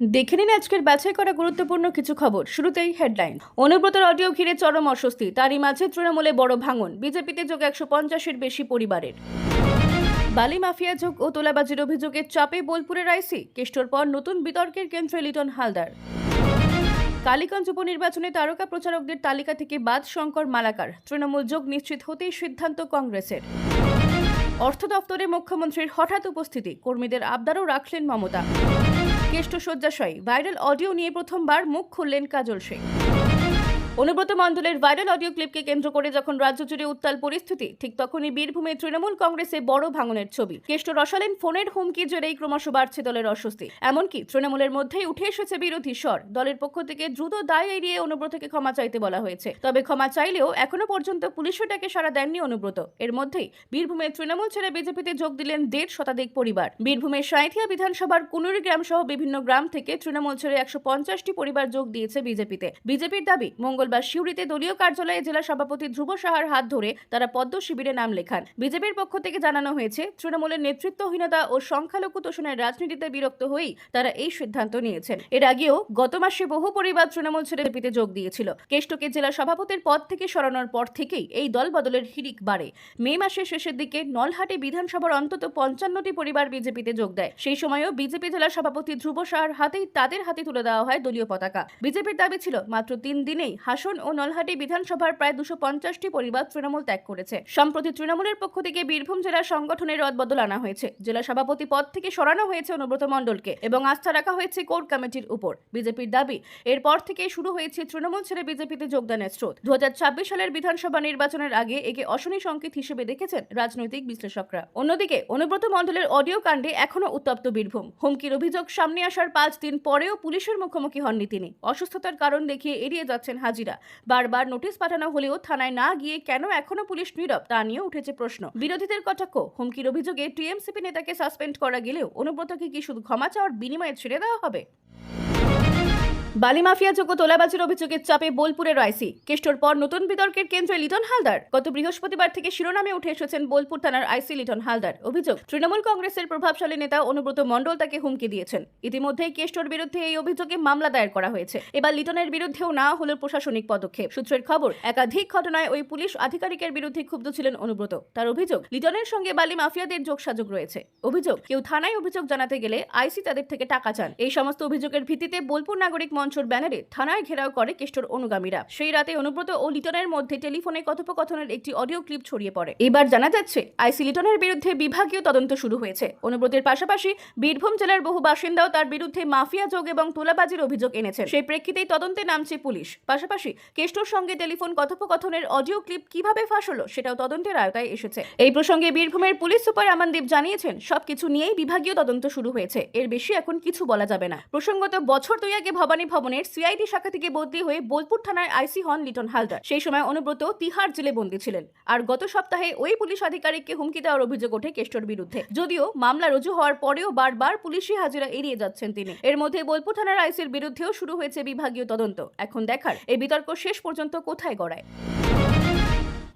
দেখে নিন আজকের বাছাই করা গুরুত্বপূর্ণ কিছু খবর। শুরুতেই হেডলাইন অনুব্রতর অডিও ঘিরে চরম অস্বস্তি। তারই মাঝে তৃণমূলে বড় ভাঙন। বিজেপিতে যোগ একশো পঞ্চাশের বেশি পরিবারের। বালি মাফিয়া যোগ ও তোলাবাজির অভিযোগের চাপে বোলপুরের আইসি। কেষ্টর পর নতুন বিতর্কের কেন্দ্রে লিটন হালদার। কালীগঞ্জ উপনির্বাচনে তারকা প্রচারকদের তালিকা থেকে বাদ শঙ্কর মালাকার। তৃণমূল যোগ নিশ্চিত হতেই সিদ্ধান্ত কংগ্রেসের। অর্থ দপ্তরে মুখ্যমন্ত্রীর হঠাৎ উপস্থিতি। কর্মীদের আবদারও রাখলেন মমতা। কেষ্ট শয্যাশয়ী। ভাইরাল অডিও নিয়ে প্রথমবার মুখ খুললেন কাজল শেখ অনুব্রত মণ্ডলের ভাইরাল অডিও ক্লিপকে কেন্দ্র করে যখন রাজ্য জুড়ে উত্তাল পরিস্থিতি, ঠিক তখনই বীরভূমে তৃণমূল কংগ্রেসে বড় ভাঙনের ছবি। কেষ্ট রসালেন ফোনের হুমকি জেরেই ক্রমশ বাড়ছে দলের অস্বস্তি। এমনকি তৃণমূলের মধ্যেই উঠে এসেছে বিরোধী স্বর। দলের পক্ষ থেকে দ্রুত দায় এড়িয়ে অনুব্রতকে ক্ষমা চাইতে বলা হয়েছে। তবে ক্ষমা চাইলেও এখনও পর্যন্ত পুলিশের ডাকে সাড়া দেননি অনুব্রত। এর মধ্যেই বীরভূমে তৃণমূল ছেড়ে বিজেপিতে যোগ দিলেন দেড় শতাধিক পরিবার। বীরভূমের সাঁইথিয়া বিধানসভার কুনুরি গ্রাম সহ বিভিন্ন গ্রাম থেকে তৃণমূল ছেড়ে একশো পরিবার যোগ দিয়েছে বিজেপিতে। বিজেপির দাবি মঙ্গলবার সিউড়িতে দলীয় কার্যালয়ে জেলা সভাপতি ধ্রুব সাহার হাত ধরে তারা পদ্ম শিবিরে নাম লেখান। বিজেপির পক্ষ থেকে জানানো হয়েছে, তৃণমূলের নেতৃত্বহীনতা ও সংখ্যালঘু তোষণের রাজনীতিতে বিরক্ত হয়েই তারা এই সিদ্ধান্ত নিয়েছেন। এর আগেও গত মাসে বহু পরিবার তৃণমূল ছেড়ে বিজেপিতে যোগ দিয়েছিল। কেষ্টকে জেলা সভাপতির পদ থেকে সরানোর পর থেকেই এই দল বদলের হিড়িক বাড়ে। মে মাসের শেষের দিকে নলহাটে বিধানসভার অন্তত পঞ্চান্নটি পরিবার বিজেপিতে যোগ দেয়। সেই সময়ও বিজেপি জেলা সভাপতি ধ্রুব সাহার হাতেই তাদের হাতে তুলে দেওয়া হয় দলীয় পতাকা। বিজেপির দাবি ছিল, মাত্র তিন দিনেই হাসন ও নলহাটি বিধানসভার প্রায় দুশো পঞ্চাশটি পরিবার তৃণমূল ত্যাগ করেছে। সম্প্রতি তৃণমূলের পক্ষ থেকে বীরভূম জেলা সংগঠনের রদবদল আনা হয়েছে। জেলা সভাপতি পদ থেকে সরানো হয়েছে অনুব্রত মণ্ডলকে এবং আস্থা রাখা হয়েছে কোর কমিটির উপর। বিজেপির দাবি, এরপর থেকে শুরু হয়েছে তৃণমূল ছেড়ে বিজেপিতে যোগদানের স্রোত। দু হাজার ছাব্বিশ সালের বিধানসভা নির্বাচনের আগে একে অশনি সংকেত হিসেবে দেখেছেন রাজনৈতিক বিশ্লেষকরা। অন্যদিকে, অনুব্রত মণ্ডলের অডিও কাণ্ডে এখনও উত্তপ্ত বীরভূম। হুমকির অভিযোগ সামনে আসার পাঁচ দিন পরেও পুলিশের মুখোমুখি হননি তিনি। অসুস্থতার কারণ দেখিয়ে এড়িয়ে যাচ্ছেন হাজিরা বারবার নোটিশ পাঠানো হলেও থানায় না গিয়ে কেন এখনও পুলিশ নীরব, তা নিয়ে উঠেছে প্রশ্ন। বিরোধীদের কটাক্ষ, হুমকির অভিযোগে টিএমসিপি নেতাকে সাসপেন্ড করা গেলেও অনুব্রতকে কি শুধু ক্ষমা চাওয়ার বিনিময়ে ছেড়ে দেওয়া হবে? বালি মাফিয়া যোগ্য তোলাবাজির অভিযোগের চাপে বোলপুরের আইসি কেষ্টর পর নতুন বিতর্কের কেন্দ্রে লিটন হালদার। গত বৃহস্পতিবার থেকে শিরোনামে উঠে এসেছেন বোলপুর থানার আইসি লিটন হালদার। অভিযোগ, তৃণমূল কংগ্রেসের প্রভাবশালী নেতা অনুব্রত মণ্ডল তাকে হুমকি দিয়েছেন। ইতিমধ্যেই কেষ্টর বিরুদ্ধে এই অভিযোগে মামলা দায়ের করা হয়েছে। এবার লিটনের বিরুদ্ধেও না হলো প্রশাসনিক পদক্ষেপ। সূত্রের খবর, একাধিক ঘটনায় ওই পুলিশ আধিকারিকের বিরুদ্ধে ক্ষুব্ধ ছিলেন অনুব্রত। তার অভিযোগ, লিটনের সঙ্গে বালি মাফিয়াদের যোগসাযোগ রয়েছে। অভিযোগ, কেউ থানায় অভিযোগ জানাতে গেলে আইসি তাদের থেকে টাকা চান। এই সমস্ত অভিযোগের ভিত্তিতে বোলপুর নাগরিক মঞ্চর ব্যানারে থানায় ঘেরাও করে কেষ্টর অনুগামীরা। সেই রাতে অনুব্রত ও লিটনের মধ্যে টেলিফোনে কথোপকথনের একটি অডিও ক্লিপ ছড়িয়ে পড়ে। এবার জানা যাচ্ছে, আইসি লিটনের বিরুদ্ধে বিভাগীয় তদন্ত শুরু হয়েছে। অনুব্রতের পাশাপাশি বীরভূম জেলার বহু বাসিন্দাও তার বিরুদ্ধে মাফিয়া যোগ এবং তোলাবাজির অভিযোগ এনেছেন। সেই প্রেক্ষিতেই তদন্তে নামছে পুলিশ। পাশাপাশি কেষ্টর সঙ্গে টেলিফোন কথোপকথনের অডিও ক্লিপ কীভাবে ফাঁস হলো সেটাও তদন্তের আয়তায় এসেছে। এই প্রসঙ্গে বীরভূমের পুলিশ সুপার আমানদীপ জানিয়েছেন, সবকিছু নিয়েই বিভাগীয় তদন্ত শুরু হয়েছে। এর বেশি এখন কিছু বলা যাবে না। প্রসঙ্গত বছর দুই আগে ভবানী ভবনের সিআইডি শাখা থেকে বদলি হয়ে বোলপুর থানায় আইসি হন লিটন হালদার। সেই সময় অনুব্রত তিহার জেলে বন্দী ছিলেন। আর গত সপ্তাহে ওই পুলিশ আধিকারিককে হুমকি দেওয়ার অভিযোগ ওঠে কেষ্টর বিরুদ্ধে। যদিও মামলা রুজু হওয়ার পরেও বারবার পুলিশি হাজিরা এড়িয়ে যাচ্ছেন তিনি। এর মধ্যে বোলপুর থানার আইসির বিরুদ্ধেও শুরু হয়েছে বিভাগীয় তদন্ত। এখন দেখার এই বিতর্ক শেষ পর্যন্ত কোথায় গড়ায়?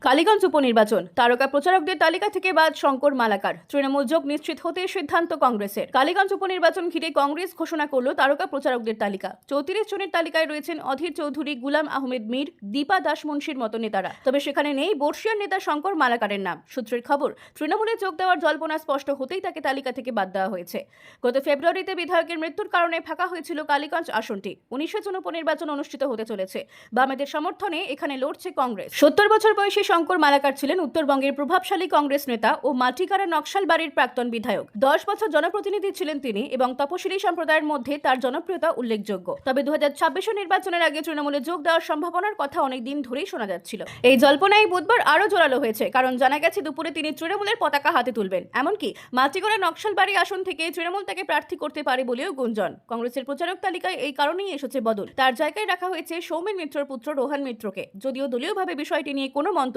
কালীগঞ্জ উপনির্বাচন। তারকা প্রচারকদের তালিকা থেকে বাদ শঙ্কর মালাকার। তৃণমূল যোগ নিশ্চিত হতে সিদ্ধান্ত কংগ্রেসের। কালীগঞ্জ উপনির্বাচন ঘিরে কংগ্রেস ঘোষণা করল তারকা প্রচারকদের তালিকা। চৌত্রিশ জনের তালিকায় রয়েছেন অধীর চৌধুরী, গুলাম আহমেদ মীর, দীপা দাস মুন্সির মতো নেতারা। তবে সেখানে নেই বর্ষিয়ার নেতা শঙ্কর মালাকারের নাম। সূত্রের খবর, তৃণমূলে যোগ দেওয়ার জল্পনা স্পষ্ট হতেই তাকে তালিকা থেকে বাদ দেওয়া হয়েছে। গত ফেব্রুয়ারিতে বিধায়কের মৃত্যুর কারণে ফাঁকা হয়েছিল কালীগঞ্জ আসনটি। উনিশে জন উপনির্বাচন অনুষ্ঠিত হতে চলেছে। বামেদের সমর্থনে এখানে লড়ছে কংগ্রেস। সত্তর বছর বয়সী শঙ্কর মালাকার ছিলেন উত্তরবঙ্গের প্রভাবশালী কংগ্রেস নেতা ও মাটিকারা নকশাল বাড়ির প্রাক্তন বিধায়ক। দশ বছর জনপ্রতিনিধি ছিলেন তিনি এবং তপশিলি সম্প্রদায়ের মধ্যে তার জনপ্রিয়তা উল্লেখযোগ্য। তবে দু হাজার নির্বাচনের আগে তৃণমূলে যোগ দেওয়ার সম্ভাবনার কথা অনেক দিন ধরেই শোনা যাচ্ছিল। এই জল্পনায় বুধবার আরও জোরালো হয়েছে, কারণ জানা গেছে দুপুরে তিনি তৃণমূলের পতাকা হাতে তুলবেন। এমনকি মাটিগড়া নকশালবাড়ি আসন থেকে তৃণমূল তাকে প্রার্থী করতে পারে বলেও গুঞ্জন। কংগ্রেসের প্রচারক তালিকায় এই কারণেই এসেছে বদল। তার জায়গায় রাখা হয়েছে সৌমেন মিত্রর পুত্র রোহান মিত্রকে। যদিও দলীয়ভাবে বিষয়টি নিয়ে কোনো মন্তব্য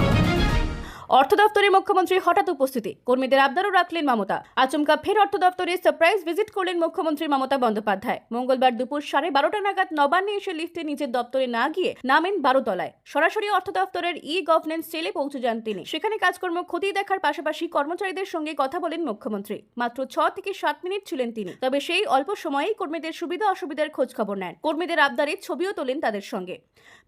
অর্থ দপ্তরে মুখ্যমন্ত্রীর হঠাৎ উপস্থিতি। কর্মীদের আবদারও রাখলেন মমতা। আচমকা ফের অর্থ দপ্তরে সারপ্রাইজ ভিজিট করলেন মুখ্যমন্ত্রী মমতা বন্দ্যোপাধ্যায়। মঙ্গলবার দুপুর সাড়ে বারোটা নাগাদ নবান্নে এসে লিফটে নিজের দপ্তরে না গিয়ে নামেন বারোতলায়। সরাসরি অর্থ দপ্তরের ই গভর্নেন্স সেলে পৌঁছে যান তিনি। সেখানে কাজকর্ম খতিয়ে দেখার পাশাপাশি কর্মচারীদের সঙ্গে কথা বলেন মুখ্যমন্ত্রী। মাত্র ছ থেকে সাত মিনিট ছিলেন তিনি। তবে সেই অল্প সময়েই কর্মীদের সুবিধা অসুবিধার খোঁজ খবর নেন। কর্মীদের আবদারে ছবিও তোলেন তাদের সঙ্গে।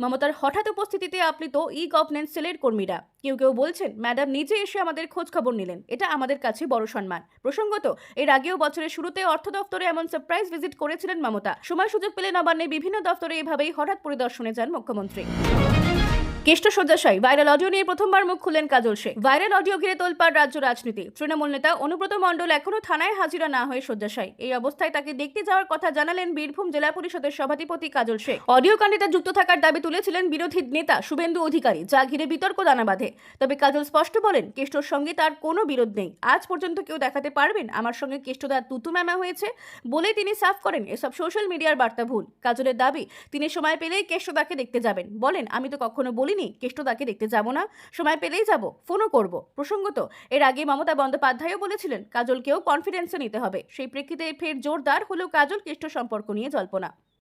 মমতার হঠাৎ উপস্থিতিতে আপ্লিত ই গভর্নেন্স সেলের কর্মীরা। কেউ কেউ বলছেন ম্যাডাম নিজে এসে আমাদের খোঁজ খবর নিলেন। এটা আমাদের কাছে বড় সম্মান। প্রসঙ্গত, এর আগেও বছরের শুরুতে অর্থ দপ্তরে এমন সারপ্রাইজ ভিজিট করেছিলেন মমতা। সময় সুযোগ পেলে নবান্নে বিভিন্ন দপ্তরে এভাবেই হঠাৎ পরিদর্শনে যান মুখ্যমন্ত্রী। কেষ্ট শয্যাশায়ী ভাইরাল অডিও নিয়ে প্রথমবার মুখ খুললেন কাজল শেখ ভাইরাল অডিও ঘিরে তোলপাড় রাজ্য রাজনীতি। তৃণমূল নেতা অনুব্রত মণ্ডল এখনও থানায় হাজিরা না হয়ে শয্যাশায়ী এই অবস্থায় তাকে দেখতে যাওয়ার কথা জানালেন বীরভূম জেলা পরিষদের সভাধিপতি কাজল শেখ অডিও কাণ্ডে যুক্ত থাকার দাবি তুলেছিলেন বিরোধী নেতা শুভেন্দু অধিকারী, যা ঘিরে বিতর্ক দানা বাঁধে। তবে কাজল স্পষ্ট বলেন, কেষ্টর সঙ্গে তার কোনো বিরোধ নেই। আজ পর্যন্ত কেউ দেখাতে পারবেন আমার সঙ্গে কেষ্টদার তুতু ম্যামা হয়েছে বলে তিনি সাফ করেন এসব সোশ্যাল মিডিয়ার বার্তা ভুল। কাজলের দাবি, তিনি সময় পেলেই কেষ্টদাকে দেখতে যাবেন। বলেন, আমি তো কখনো বলিনি কেষ্টদাকে দেখতে যাব না? সময় পেলেই যাব। ফোনও করব। তো এর আগে মমতা বন্দ্যোপাধ্যায়ও বলেছিলেন, কাজলকেও কনফিডেন্সে নিতে হবে। সেই প্রেক্ষিতে ফের জোরদার হলেও কাজল কেষ্ট সম্পর্ক নিয়ে জল্পনা।